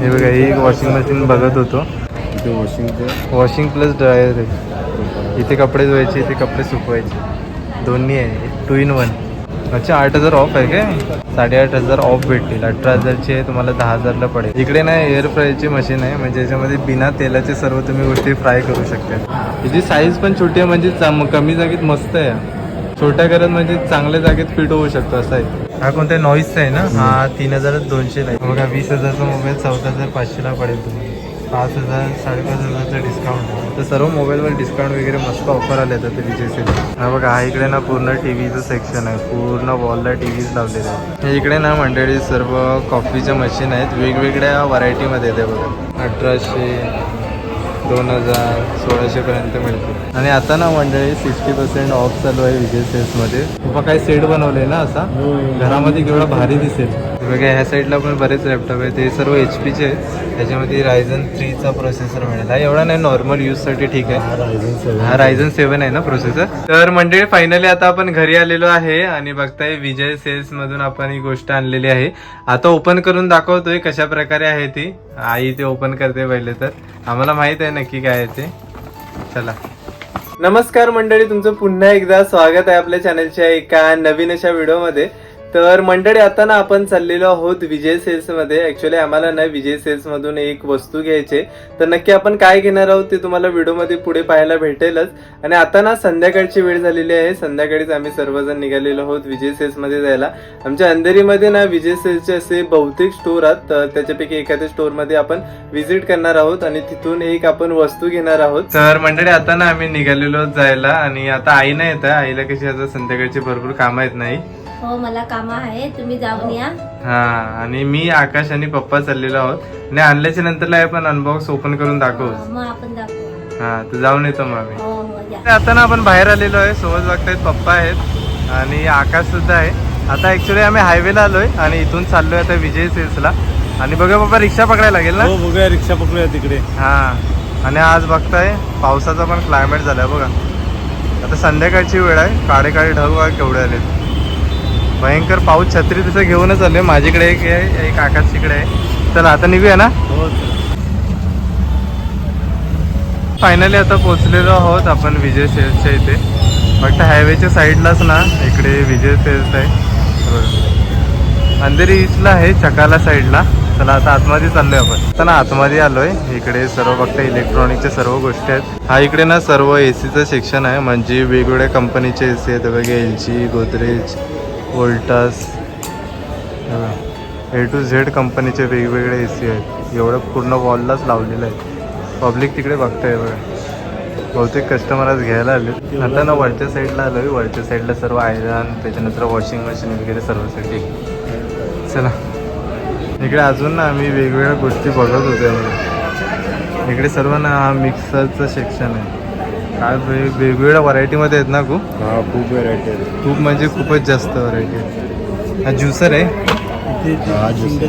हे बघा ही एक वॉशिंग मशीन बघत होतो. इथे वॉशिंगचं वॉशिंग प्लस ड्रायर आहे. इथे कपडे धुवायचे इथे कपडे सुकवायचे. दोन्ही आहे. टू इन वन अच्छा आठ हजार ऑफ आहे काय? साडेआठ हजार ऑफ भेटतील. अठरा हजारची आहे तुम्हाला दहा हजारला पडेल. इकडे ना एअर फ्रायची मशीन आहे. म्हणजे याच्यामध्ये बिना तेलाचे सर्व तुम्ही गोष्टी फ्राय करू शकता. याची साईज पण छोटी आहे म्हणजे कमी जागेत मस्त आहे. छोट्या घरात म्हणजे चांगल्या जागेत फिट होऊ शकतो असं आहे. हा कोणत्या नॉईसचा आहे ना? हा तीन हजार दोनशेला आहे बघा वीस हजारचा मोबाईल चौदा हजार पाचशेला पडेल तुम्हाला पाच हजार साडेपाच हजारचा डिस्काउंट तर सर्व मोबाईलवर डिस्काउंट वगैरे मस्त ऑफर आले तर विजय सेल हा बघा हा इकडे ना पूर्ण टी व्हीचं सेक्शन आहे. पूर्ण वॉलला टी व्हीज लावलेले आहे हे इकडे ना मंडळी सर्व कॉफीच्या मशीन आहेत. वेगवेगळ्या व्हरायटीमध्ये येते बघा. अठराशे दोन हजार सोळाशेपर्यंत मिळतील आणि आता ना मंडळी सिक्स्टी पर्सेंट ऑफ चालू आहे विजय सेल्समध्ये. खूप काही सेट बनवले ना असा? घरामध्ये केवढा भारी दिसेल. बघा ह्या साईडला पण बरेच लॅपटॉप आहेत. ते सर्व एच पीचे आहेत. त्याच्यामध्ये रायझन थ्रीचा प्रोसेसर मिळेल. हा एवढा नाही नॉर्मल यूजसाठी ठीक आहे. हा रायझन सेवन आहे. ना प्रोसेसर तर मंडळी फायनली आता आपण घरी आलेलो आहे आणि बघताय विजय सेल्स मधून आपण ही गोष्ट आणलेली आहे. आता ओपन करून दाखवतोय कशा प्रकारे आहे ती. आई ते ओपन करते पहिले तर. आम्हाला माहीत आहे नक्की काय आहे ते. चला. नमस्कार मंडळी तुमचं पुन्हा एकदा स्वागत आहे आपल्या चॅनलच्या एका नवीन अशा व्हिडिओमध्ये तर मंडळी आता ना आपण चाललेलो आहोत विजय सेल्समध्ये ऍक्च्युली आम्हाला ना विजय सेल्स मधून एक वस्तू घ्यायची तर नक्की आपण काय घेणार आहोत ते तुम्हाला व्हिडिओमध्ये पुढे पाहायला भेटेलच. आणि आता ना संध्याकाळची वेळ झालेली आहे. संध्याकाळीच आम्ही सर्वजण निघालेलो आहोत विजय सेल्समध्ये जायला. आमच्या अंधेरीमध्ये ना विजय सेल्सचे असे बहुतेक स्टोर आहेत. तर त्याच्यापैकी एखाद्या स्टोरमध्ये आपण व्हिजिट करणार आहोत आणि तिथून एक आपण वस्तू घेणार आहोत. तर मंडळी आता ना आम्ही निघालेलो जायला. आणि आता आई नाही येत आईला कशी आता संध्याकाळची भरपूर कामं आहेत नाही. हो मला काम आहे तुम्ही जाऊन या. हा आणि मी आकाश आणि पप्पा चाललेलो आहोत. आणि आणल्याच्या नंतरला आपण अनबॉक्स ओपन करून दाखवू. मग आपण दाखवू. हा तर जाऊन येतो मग आम्ही. हो हो या. आता ना आपण बाहेर आलेलो आहे. सोबत बघतायत पप्पा आहेत आणि आकाश सुद्धा आहे. आता ऍक्च्युली आम्ही हायवेला आलोय आणि इथून चाललोय आता विजय सेल्सला आणि बघा पप्पा रिक्षा पकडायला लागेल ना? हो बघूया रिक्षा पकडूया तिकडे. हा. आणि आज बघताय पावसाचा पण क्लायमेट झालाय बघा. आता संध्याकाळची वेळ आहे. काळे काळे ढग केवढे आले भयंकर पाऊस छत्री तसं घेऊनच आलोय. माझ्याकडे एक आहे एक आकाश तिकडे आहे. चला आता निघूया ना? हो फायनली आता पोहोचलेलो आहोत आपण विजय सेल्सच्या इथे. फक्त हायवेच्या साईडलाच ना इकडे विजय सेल्स आहे. हे. अंधेरी ईस्टला आहे चकाला साईडला चला आता आतमध्ये चाललोय आपण. आता ना आतमध्ये आलोय. इकडे सर्व फक्त इलेक्ट्रॉनिकच्या सर्व गोष्टी आहेत. हा इकडे ना सर्व एसीचं सेक्शन आहे. म्हणजे वेगवेगळ्या कंपनीचे एसी आहेत. बघा L G Godrej Voltas. A to Z कंपनीचे वेगवेगळे ए सी आहेत. एवढं पूर्ण वॉललाच लावलेलं आहे. पब्लिक तिकडे बघताय बघा. बहुतेक कस्टमर आज घ्यायला आले आता ना वरच्या साईडला आलोय. वरच्या साईडला सर्व आयरन त्याच्यानंतर वॉशिंग मशीन वगैरे सर्वसाठी चला. इकडे अजून ना आम्ही वेगवेगळ्या गोष्टी बघत होत्या बघा इकडे सर्व ना हा मिक्सरचं सेक्शन आहे. काय वेगवेगळ्या व्हरायटीमध्ये आहेत ना खूप हा खूप व्हरायटी आहे खूप म्हणजे खूपच जास्त व्हरायटी आहे. हा ज्युसर आहे. हा ज्युसर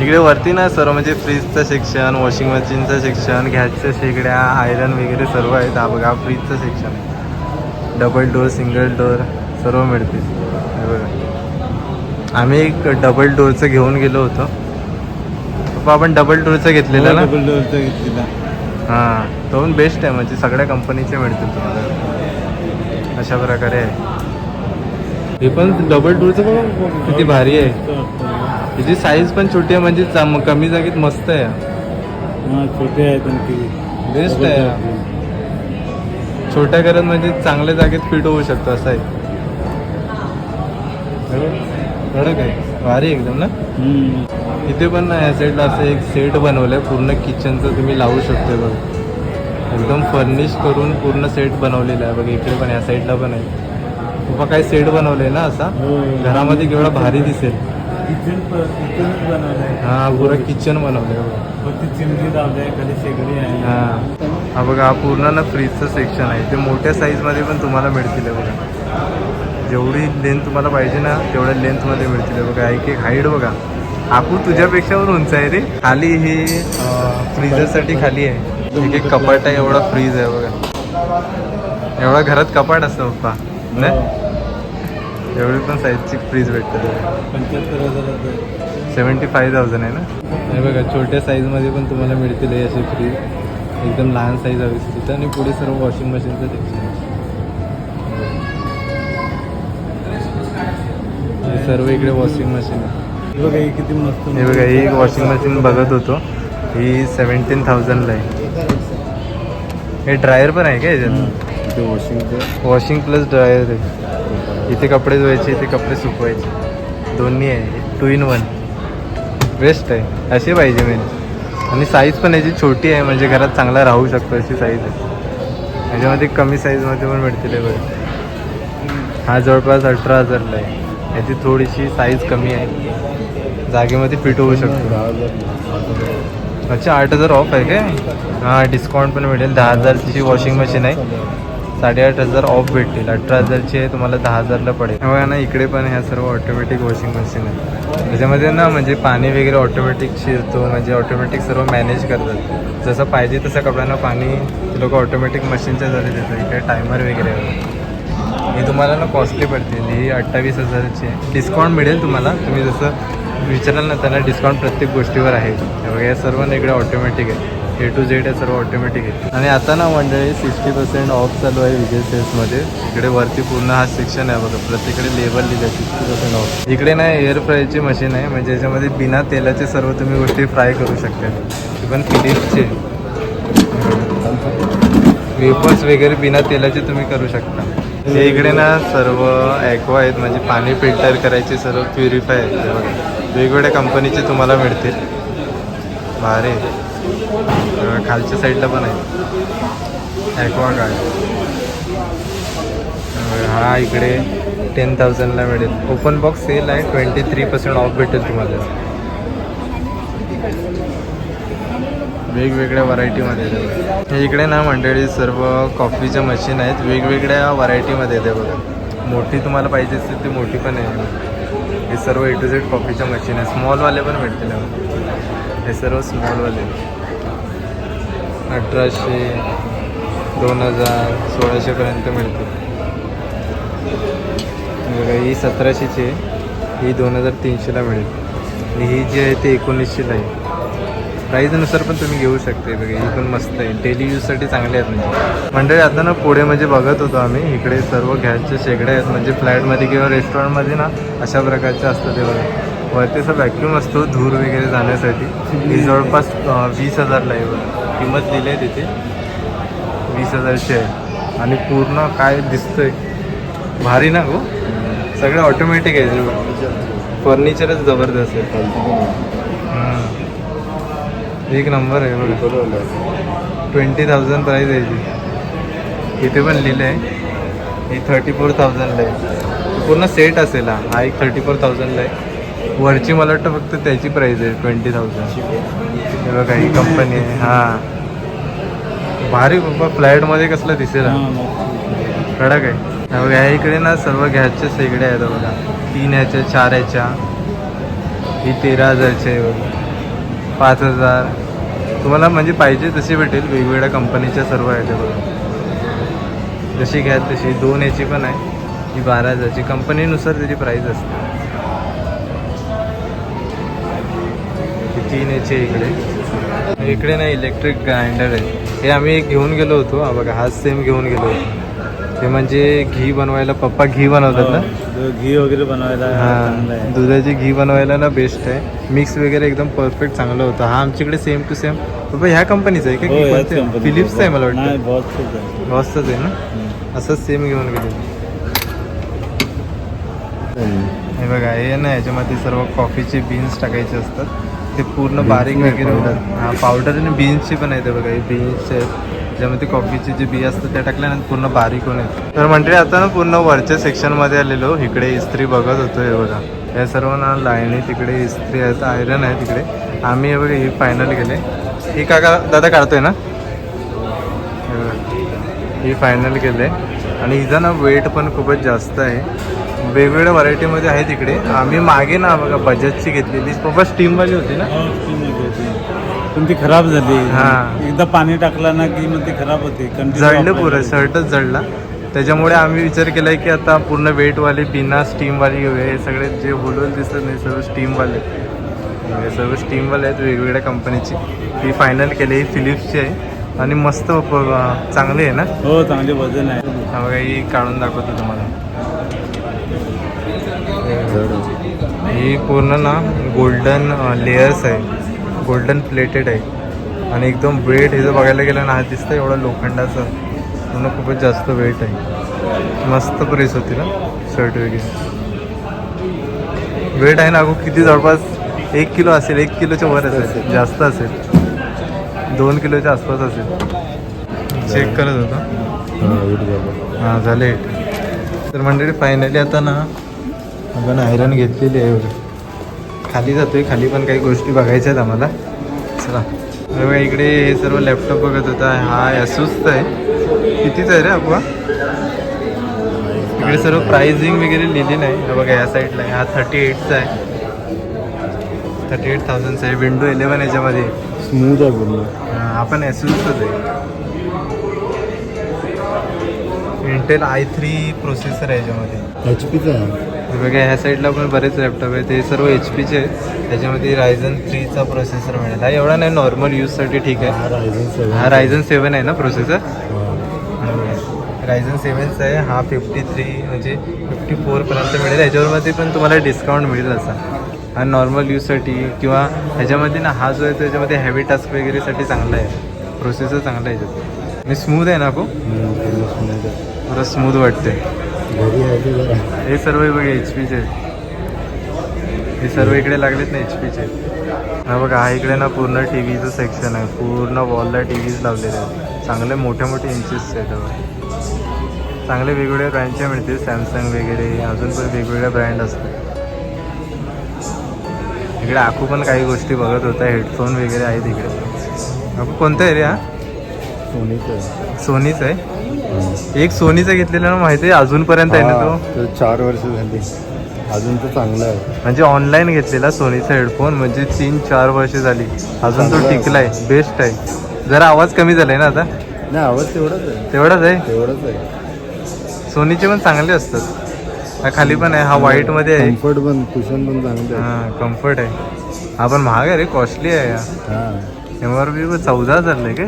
इकडे वरती ना सर्व म्हणजे फ्रीजचं सेक्शन वॉशिंग मशीनचं सेक्शन गॅसच्या शेगड्या आयरन वगैरे सर्व आहेत. हा बघा फ्रीजचं सेक्शन आहे. डबल डोअर सिंगल डोअर सर्व हे बघा. आम्ही एक डबल डोअरचं घेऊन गेलो होतो. आपण डबल डोअरचं घेतलेलं ना? डबल डोअरचा घेतलेला. हां तो बेस्ट आहे म्हणजे सगळ्या कंपनीचे मिळतील तुम्हाला. अशा प्रकारे आहे. हे पण डबल डोअरचं पण किती भारी आहे. त्याची साईज पण छोटी आहे म्हणजे कमी जागेत मस्त आहे. हा छोटे आहेत आणखी बेस्ट आहे. छोट्या घरात म्हणजे चांगल्या जागेत फिट होऊ शकतो असं आहे. कडक आहे. भारी एकदम ना. इथे पण ना या साईडला असं एक सेट बनवलंय. पूर्ण किचनचं तुम्ही लावू शकता बघ. एकदम फर्निश करून पूर्ण सेट बनवलेला आहे. बघ इकडे पण या साईडला पण आहे. बाबा काय सेट बनवलंय ना असा? हो. घरामध्ये केवढा भारी दिसेल. किचन हा पुरं किचन शेगडी आहे. हा. हा बघा हा पूर्ण ना फ्रीजचं सेक्शन आहे. ते मोठ्या साईजमध्ये पण तुम्हाला मिळतील हे बघा. जेवढी लेंथ तुम्हाला पाहिजे ना तेवढ्या लेंथमध्ये मिळतील हे बघा. एक एक हाईट बघा. आकू तुझ्यापेक्षा पण उंच आहे रे. खाली हे फ्रीजरसाठी खाली आहे. एक एक कपाट आहे एवढा फ्रीज आहे बघा. एवढा घरात कपाट असतं पप्पा नाही एवढी पण साईजची फ्रीज भेटते सेवन्टी फाईव्ह थाउजंड आहे ना? हे बघा छोट्या साईजमध्ये पण तुम्हाला मिळतील हे असे फ्रीज एकदम लहान साईज हवी तिथं आणि पुढे सर्व वॉशिंग मशीनचं सेक्शन सर्व इकडे वॉशिंग मशीन आहे. हे बघा हे किती मस्त बघा एक वॉशिंग मशीन बघत होतो. ही सेवन्टीन थाउजंडला आहे. हे ड्रायर पण आहे का याच्यात? इथे वॉशिंगचं वॉशिंग प्लस ड्रायर आहे. इथे कपडे धुवायचे इथे कपडे सुकवायचे. दोन्ही आहे. टू इन वन बेस्ट आहे. असे पाहिजे मेन आणि साईज पण याची छोटी आहे म्हणजे घरात चांगला राहू शकतो अशी साईज आहे. याच्यामध्ये कमी साईजमध्ये पण मिळतील बघा. हा जवळपास अठरा हजारला आहे. याची थोडीशी साईज कमी आहे. जागेमध्ये फिट होऊ शकतो. अच्छा आठ हजार ऑफ आहे काय? हां डिस्काउंट पण मिळेल. दहा हजारची वॉशिंग मशीन आहे. साडेआठ हजार ऑफ भेटतील. अठरा हजारची आहे तुम्हाला दहा हजारला पडेल. हे बघा ना इकडे पण ह्या सर्व ऑटोमॅटिक वॉशिंग मशीन आहे त्याच्यामध्ये ना म्हणजे पाणी वगैरे ऑटोमॅटिक शिरतो म्हणजे ऑटोमॅटिक सर्व मॅनेज करतात. जसं पाहिजे तसं कपड्यांना पाणी लोक ऑटोमॅटिक मशीनच्या झाले देतात. इकडे टायमर वगैरे आहे. ही तुम्हाला ना कॉस्टली पडतील ही अठ्ठावीस हजाराची. आहे डिस्काउंट मिळेल तुम्हाला. तुम्ही जसं विचाराल ना त्यांना डिस्काउंट प्रत्येक गोष्टीवर आहे. बघा या सर्व ना इकडे ऑटोमॅटिक आहे. ए टू झेड या सर्व ऑटोमॅटिक आहे. आणि आता ना मंडळी सिक्स्टी पर्सेंट ऑफ चालू आहे विजय सेल्समध्ये. इकडे वरती पूर्ण हा सेक्शन आहे बघा. प्रत्येकडे लेबल लिहिलं आहे सिक्स्टी पर्सेंट ऑफ इकडे ना एअर फ्रायची मशीन आहे. म्हणजे याच्यामध्ये बिना तेलाचे सर्व तुम्ही गोष्टी फ्राय करू शकता. ती पण फिलिप्सचे वेपर्स वगैरे बिना तेलाचे तुम्ही करू शकता. हे इकडे ना सर्व ॲक्वा आहेत म्हणजे पाणी फिल्टर करायचे सर्व प्युरिफाय आहेत. वेगवेगळ्या कंपनीचे तुम्हाला मिळतील. भारी खालच्या साईडला पण आहे. ॲक्वा गार्ड हा इकडे टेन थाउजंडला मिळेल. ओपन बॉक्स सेल आहे ट्वेंटी थ्री पर्सेंट ऑफ भेटेल तुम्हाला. वेगवेगळ्या व्हरायटीमध्ये येते हे इकडे ना मंडळी सर्व कॉफीच्या मशीन आहेत. वेगवेगळ्या व्हरायटीमध्ये येते बघा. मोठी तुम्हाला पाहिजे असेल ती मोठी पण आहे. हे सर्व ए टू झेड कॉफीच्या मशीन आहे स्मॉलवाले पण भेटतील हे सर्व स्मॉलवाले अठराशे दोन हजार सोळाशेपर्यंत मिळतील. बघा ही सतराशेची आहे. ही दोन हजार तीनशेला मिळेल. आणि ही जी आहे ती एकोणीसशेला आहे. प्राईजनुसार पण तुम्ही घेऊ शकते. बघा ही पण मस्त आहे. डेली यूजसाठी चांगले आहेत म्हणजे. मंडळी आता ना पुढे म्हणजे बघत होतो आम्ही. इकडे सर्व गॅसचे शेगड्या आहेत. म्हणजे फ्लॅटमध्ये किंवा रेस्टॉरंटमध्ये ना अशा प्रकारचे असतात ते बघा. वरती असं व्हॅक्यूम असतो धूर वगैरे जाण्यासाठी. ही जवळपास वीस हजारला आहे बघा. किंमत दिली आहे तिथे. वीस हजारची आहे. आणि पूर्ण काय दिसतंय. भारी ना गो सगळं ऑटोमॅटिक आहे. फर्निचरच जबरदस्त आहे. एक नंबर आहे बघा. ट्वेंटी थाउजंड प्राईज आहे ती इथे पण लिहिलं आहे ही थर्टी फोर थाउजंडला आहे. पूर्ण सेट असेल हा. हा एक थर्टी फोर थाउजंडला आहे. वरची मला वाटतं फक्त त्याची प्राईज आहे ट्वेंटी थाउजंड हे बघा ही कंपनी आहे. हां. भारी बाबा फ्लॅटमध्ये कसलं दिसेल हा. कडक आहे. बघा ह्या इकडे ना सर्व गॅसच्या शेगड्या आहेत बघा. तीन ह्याच्या चार ह्याच्या. ही तेरा हजारची आहे बघा. पाच हजार. तुम्हाला म्हणजे पाहिजे तशी भेटेल वेगवेगळ्या कंपनीच्या सर्व आहेत बघा जशी घ्याल तशी दोन याची पण आहे. ही बारा हजारची. कंपनीनुसार त्याची प्राईस असते. तीन याची इकडे. इकडे नाही इलेक्ट्रिक ग्राइंडर आहे. हे आम्ही एक घेऊन गेलो होतो. बघा हाच सेम घेऊन गेलो होतो. ते म्हणजे घी बनवायला पप्पा घी बनवतात ना? घी वगैरे बनवायला चांगलं हा आहे. दुधाची घी बनवायला ना बेस्ट आहे. मिक्स वगैरे एकदम परफेक्ट चांगलं होतं. हा आमच्याकडे सेम टू सेम बाबा ह्या कंपनीचं आहे हो, का चं. फिलिप्सचं आहे मला वाटतं. बहुत खूप आहे. ना. असंच सेम घेऊन गेले. हे बघा हे ना याच्यामध्ये सर्व कॉफीचे बीन्स टाकायचे असतात. ते पूर्ण बारीक वगैरे. होतात. हा पावडर आणि बीन्सची पण आहे ते बघा. हे बीन्स आहेत. ज्यामध्ये कॉफीचे जे बी असतात त्या टाकल्यानंतर पूर्ण बारीक होणे तर म्हणजे आता ना पूर्ण वरच्या सेक्शनमध्ये आलेलो. इकडे इस्त्री बघत होतो हे बघा. या सर्व ना लाईनी तिकडे इस्त्री आहेत आयरन आहे तिकडे. आम्ही हे बघा ही फायनल गेले ही काका दादा काढतोय ना? ही फायनल केले. आणि हिचा ना वेट पण खूपच जास्त आहे. वेगवेगळ्या व्हरायटीमध्ये आहे तिकडे. आम्ही मागे ना बघा बजाजची घेतलेली. बाबा स्टीमवाली होती ना? पण ती खराब झाली. हा. एकदा पाणी टाकलं ना की मग ती खराब होते. Continue जळलं वापरायला पुरं. शर्टच जळला. त्याच्यामुळे आम्ही विचार केलाय की आता पूर्ण वेटवाली बिना स्टीमवाली घेऊया. हे सगळे जे बोलवल दिसत नाही सर्व स्टीमवाले हे सर्व स्टीमवाले आहेत वेगवेगळ्या कंपनीची ही फायनल केली ही फिलिप्सची आहे. आणि मस्त प- चांगली आहे ना? हो चांगले वजन आहे. हा बघा ही काढून दाखवतो तुम्हाला. ही पूर्ण ना गोल्डन लेयर्स आहे. गोल्डन प्लेटेड आहे. आणि एकदम वेट हे जर बघायला गेलं ना हा दिसतं एवढा लोखंडाचं. पूर्ण खूपच जास्त वेट आहे. मस्त प्रेस होती ना शर्ट वगैरे. वेट आहे ना अगो किती जवळपास एक किलो असेल एक किलोच्या वर असेल जास्त असेल. दोन किलोच्या आसपास असेल. चेक करत होतो. हां झाले. तर मंडळी फायनली आता ना आपण आयरन घेतलेली आहे. एवढी खाली जातोय. खाली पण काही गोष्टी बघायच्या आहेत आम्हाला. चला. बघा इकडे हे सर्व लॅपटॉप बघत होता. हा असूसचा आहे. कितीच आहे रे अप्पा इकडे सर्व प्राइसिंग वगैरे लिहिली नाही हे बघा या साईडला आहे. हा थर्टी एटचा आहे. थर्टी एट थाउजंडचा आहे. विंडो इलेवन याच्यामध्ये. स्मूथ आहे पूर्ण. हा, आपण एसूसच आहे. इंटेल आय थ्री प्रोसेसर आहे याच्यामध्ये. एच पीचा आहे. बघा ह्या साईडला पण बरेच लॅपटॉप आहे ते सर्व एच पीचे आहेत. त्याच्यामध्ये रायझन थ्रीचा प्रोसेसर मिळेल. हा एवढा नाही नॉर्मल यूजसाठी ठीक आहे. हा रायझन सेवन आहे. ना प्रोसेसर रायझन सेवनचा आहे. हा फिफ्टी थ्री म्हणजे फिफ्टी फोरपर्यंत मिळेल. याच्यावरमध्ये पण तुम्हाला डिस्काउंट मिळेल असा. हा नॉर्मल यूजसाठी किंवा ह्याच्यामध्ये ना हा जो आहे त्याच्यामध्ये हेवी टास्क वगैरेसाठी चांगला आहे. प्रोसेसर चांगला आहे आणि स्मूथ आहे ना खूप? बरं स्मूथ वाटते हे सर्व बघा एच पीचे हे सर्व इकडे लागलेत ना एच पीचे हा बघा हा इकडे ना पूर्ण टी व्हीचं सेक्शन आहे. पूर्ण वॉलला टी व्हीज लावलेले आहेत. चांगले मोठे मोठे इंचेसचे आहेत. चांगले वेगवेगळ्या ब्रँडचे मिळतील. सॅमसंग वगैरे अजून पण वेगवेगळ्या ब्रँड असतात इकडे आखू पण काही गोष्टी बघत होता. हेडफोन वगैरे आहेत इकडे. आखू कोणतं आहे रे हा सोनीचं सोनीच आहे? एक सोनीचा घेतलेला ना माहिती आहे? अजूनपर्यंत आहे ना तो? चार वर्ष झाली. अजून तर चांगला आहे. म्हणजे ऑनलाईन घेतलेला सोनीचा हेडफोन म्हणजे तीन चार वर्ष झाली. अजून तो टिकलाय बेस्ट आहे. जरा आवाज कमी झालाय ना आता? नाही आवाज तेवढाच आहे. तेवढाच आहे? तेवढाच आहे. सोनीचे पण चांगले असतात. हा खाली पण आहे हा व्हाईटमध्ये आहे. कम्फर्ट पण कुशन पण चांगलं आहे हा कम्फर्ट आहे. हा पण महाग आहे रे कॉस्टली आहे हा. एम आर पी चौदा हजार आहे काय?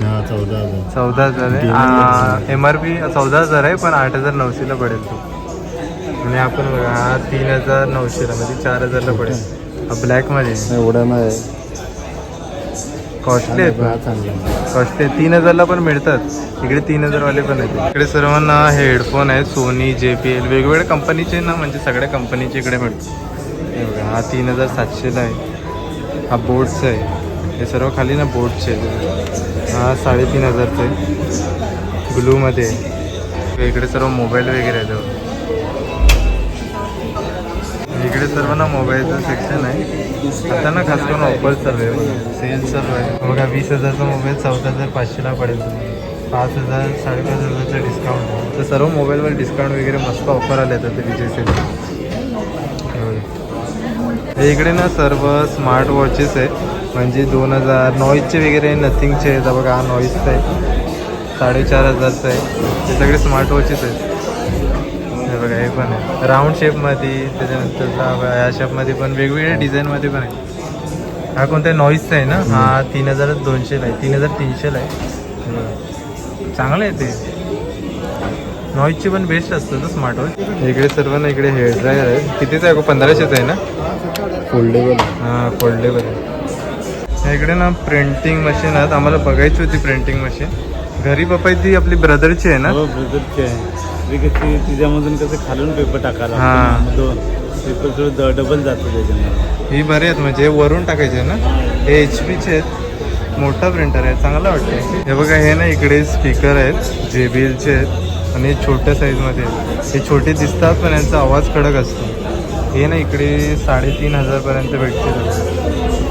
चौदा हजार. आहे. एम आर पी चौदा हजार आहे पण आठ हजार नऊशेला पडेल तो. आणि आपण बघा हा तीन हजार नऊशेला म्हणजे चार हजारला पडेल. हा ब्लॅकमध्ये एवढा नाही. कॉस्टली आहे हा चांगला आहे. कॉस्टली आहे. तीन हजारला पण मिळतात. इकडे तीन हजारवाले पण आहेत. इकडे सर्वांना हे हेडफोन आहेत सोनी जे पी एल वेगवेगळ्या कंपनीचे ना म्हणजे सगळ्या कंपनीचे इकडे मिळतात. हे हा तीन हजार सातशेला आहे. हा बोटचा आहे. हे सर्व खाली ना बोटचे. आहेत हा साडेतीन हजारचे ब्लूमध्ये इकडे सर्व मोबाईल वगैरे आहेत. इकडे सर्व ना मोबाईलचं सेक्शन आहे. आता ना खास करून ऑफर चालू आहे सेल चालू आहे. बघा वीस हजारचा मोबाईल चौदा हजार पाचशेला पडेल. पाच हजार साडेपाच हजारचा डिस्काउंट तर सर्व मोबाईलवर डिस्काउंट वगैरे मस्त ऑफर आले तर आता विजय सेल इकडे ना सर्व स्मार्ट वॉचेस आहेत. म्हणजे दोन हजार नॉईजचे वगैरे नथिंगचे आहेत. बघा हा नॉईजचा आहे. साडेचार हजारचा आहे. हे सगळे स्मार्ट वॉचेस आहेत. हे बघा हे पण आहे. राऊंड शेपमध्ये त्याच्यानंतर या शेपमध्ये पण वेगवेगळ्या डिझाईनमध्ये पण आहे हा कोणता नॉईजचा आहे ना? हा तीन हजार दोनशेला आहे. तीन हजार तीनशेला आहे. चांगलं आहे ते. नॉईजचे पण बेस्ट असतं ना स्मार्ट वॉच इकडे सर्व ना इकडे हेअर ड्रायर आहे कितीच आहे? पंधराशेच आहे ना? फोल्डेबल हां फोल्डेबल आहे. इकडे ना प्रिंटिंग मशीन आहेत. आम्हाला बघायची होती प्रिंटिंग मशीन घरी पप्पा ती आपली ब्रदरची आहे ना? हो ब्रदरची आहे. ती कशी तिच्यामधून कसं खालून पेपर टाकायला हा. दोन पेपर थोडं डबल जातो त्याच्यामध्ये. ही बरी आहेत. म्हणजे वरून टाकायचे ना? हे एच पीचे आहेत. मोठा प्रिंटर आहे. चांगला वाटतं हे बघा हे ना इकडे स्पीकर आहेत. जे बी एलचे आहेत. आणि हे छोट्या साईजमध्ये आहेत. हे छोटे दिसतात पण यांचा आवाज कडक असतो. हे ना इकडे साडेतीन हजारपर्यंत भेटते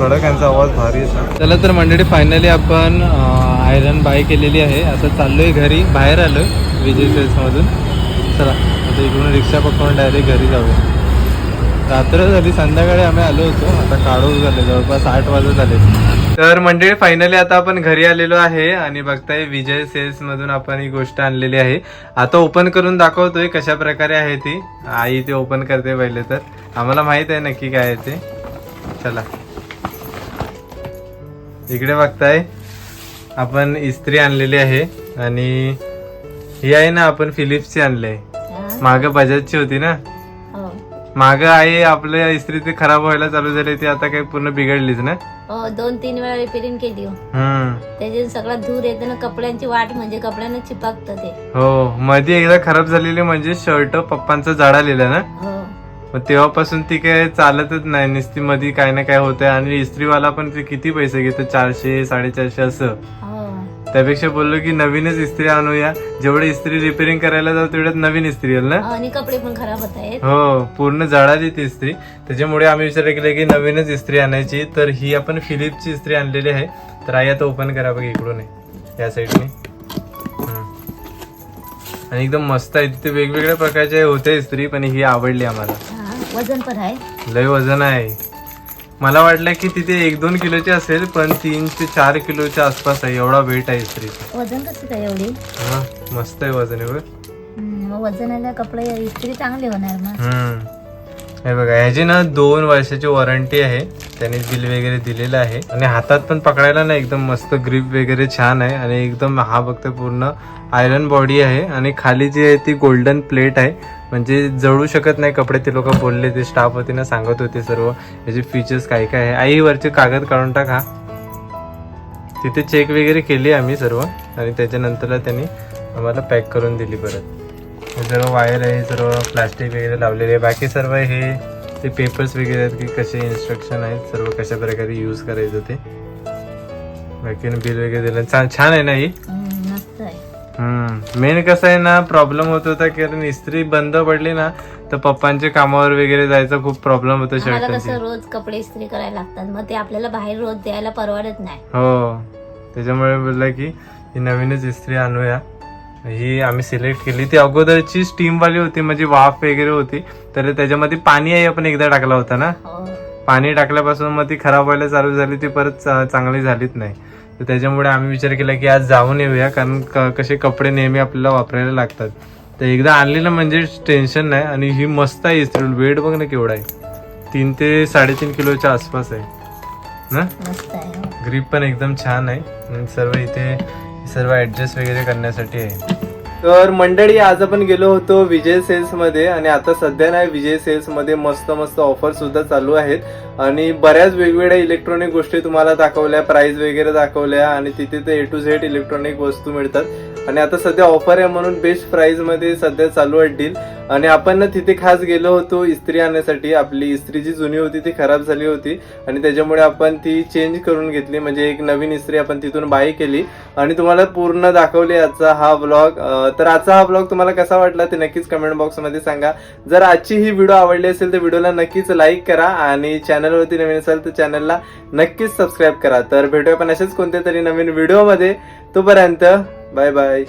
कडक यांचा आवाज भारी आहे चला तर मंडळी फायनली आपण आयरन बाय केलेली आहे. आता चाललोय घरी बाहेर आलोय विजय सेल्समधून चला आता इकडून रिक्षा पकडून डायरेक्ट घरी जाऊया. रात्र झाली संध्याकाळी आम्ही आलो होतो. आता काढू झाले जवळपास आठ वाजत झाले. तर मंडळी फायनली आता आपण घरी आलेलो आहे आणि बघताय विजय सेल्स मधून आपण ही गोष्ट आणलेली आहे. आता ओपन करून दाखवतोय कशा प्रकारे आहे ती. आई ते ओपन करते पहिले तर. आम्हाला माहीत आहे नक्की काय आहे ते. चला. इकडे बघताय आपण इस्त्री आणलेली आहे आणि ही आहे ना आपण फिलिप्सची आणली हा? माग बजाजची होती ना? हो. माग आहे आपल्या इस्त्री ते खराब व्हायला चालू झाली ती आता काही पूर्ण बिघडलीच ना? हो दोन तीन वेळा रिपेअरिंग केली हो. त्याच्यात सगळा धूर येतो ना कपड्यांची वाट म्हणजे कपड्यांना चिपकतं ते. हो मध्ये एकदा खराब झालेली म्हणजे शर्ट पप्पांचा जाडा लिहिला ना? मग तेव्हापासून ती काय चालतच नाही. नुसती मध्ये काय ना काय होतंय. आणि इस्त्रीवाला पण ते किती पैसे घेतो? चारशे साडेचारशे असं. त्यापेक्षा बोललो की नवीनच इस्त्री आणूया. जेवढे इस्त्री रिपेअरिंग करायला जाऊ तेवढ्यात नवीन इस्त्री येईल ना? आणि कपडे पण खराब होत आहेत. हो पूर्ण जळाली ती इस्त्री. त्याच्यामुळे आम्ही विचार केला की नवीनच इस्त्री आणायची. तर ही आपण फिलिपची इस्त्री आणलेली आहे. तर आई आता ओपन करा बघ इकडून या साईडने. आणि एकदम मस्त आहे. तिथे वेगवेगळ्या प्रकारचे होते इस्त्री पण ही आवडली आम्हाला. वजन पण आहे. लय वजन आहे. मला वाटलं की तिथे एक दोन किलोची असेल पण तीन ते चार किलोच्या आसपास आहे. एवढा वेट आहे इस्त्रीचा वजन कसं काय एवढी? हा मस्त आहे वजन आहे बघ. हम्म, मग वजनाला कपडे इस्त्री चांगले होणार मग हम्म. हे बघा ह्याची ना दोन वर्षाची वॉरंटी आहे. त्याने बिल वगैरे दिलेलं आहे. आणि हातात पण पकडायला ना एकदम मस्त ग्रिप वगैरे छान आहे. आणि एकदम हा बघतो पूर्ण आयरन बॉडी आहे. आणि खाली जी आहे ती गोल्डन प्लेट आहे. म्हणजे जळू शकत नाही कपडे ते लोक बोलले ते स्टाफ होते ना सांगत होते सर्व. याचे फीचर्स काय काय आहे? आई वरचे कागद काढून टाका तिथे चेक वगैरे केली आम्ही सर्व. आणि त्याच्यानंतर त्यांनी आम्हाला पॅक करून दिली परत. हे सर्व वायर आहे सर्व प्लास्टिक वगैरे लावलेले आहे. बाकी सर्व हे ते पेपर्स वगैरे आहेत की कसे इन्स्ट्रक्शन आहेत सर्व कशा प्रकारे यूज करायचं ते. बाकी बिल वगैरे दिलं. छान छान आहे ना ही? हम्म. मेन कसं आहे ना प्रॉब्लेम होत होता कारण इस्त्री बंद पडली ना तर पप्पांच्या कामावर वगैरे जायचा खूप प्रॉब्लेम होतो आम्हाला शर्टांची कसं रोज कपडे इस्त्री करायला लागतात मग ते आपल्याला बाहेर रोज द्यायला परवडत नाही. हो. त्याच्यामुळे बोलला की ही नवीनच इस्त्री आणूया. ही आम्ही सिलेक्ट केली. ती अगोदरची स्टीम वाली होती म्हणजे वाफ वगैरे होती तर त्याच्यामध्ये पाणी आहे आपण एकदा टाकला होता ना. हो. पाणी टाकल्यापासून मग ती खराब व्हायला चालू झाली ती परत चा- चांगली झालीच नाही. तर त्याच्यामुळे आम्ही विचार केला की आज जाऊन येऊया कारण क- कसे कपडे नेहमी आपल्याला वापरायला लागतात. तर एकदा आणली ना म्हणजे टेन्शन नाही आणि ही मस्त आहे इस्त्री. वेट बघ ना केवढा आहे. तीन ते साडेतीन किलोच्या आसपास आहे. ना. ग्रीप पण एकदम छान आहे. आणि सर्व इथे सर्व ऍडजस्ट वगैरे करण्यासाठी आहे. तर मंडळी आज आपण गेलो होतो विजय सेल्समध्ये आणि आता सध्या नाही विजय सेल्समध्ये मस्त मस्त ऑफर सुद्धा चालू आहेत. आणि बऱ्याच वेगवेगळ्या इलेक्ट्रॉनिक गोष्टी तुम्हाला दाखवल्या प्राइस वगैरे दाखवल्या आणि तिथे ते ए टू झेड इलेक्ट्रॉनिक वस्तू मिळतात. आणि आता सध्या ऑफर आहे म्हणून बेस्ट प्राइसमध्ये सध्या चालू आहे डील आणि आपण ना तिथे खास गेलो होतो इस्त्री आणण्यासाठी. आपली इस्त्री जी जुनी होती ती खराब झाली होती. आणि त्याच्यामुळे आपण ती चेंज करून घेतली. म्हणजे एक नवीन इस्त्री आपण तिथून बाय केली. आणि तुम्हाला पूर्ण दाखवली आजचा हा ब्लॉग तर आजचा हा ब्लॉग तुम्हाला कसा वाटला ते नक्कीच कमेंट बॉक्समध्ये सांगा. जर आजची ही व्हिडिओ आवडली असेल तर व्हिडिओला नक्कीच लाईक करा. आणि चॅनलवरती नवीन असाल तर चॅनलला नक्कीच सबस्क्राईब करा. तर भेटूया पण असेच कोणत्या तरी नवीन व्हिडिओमध्ये तोपर्यंत बाय बाय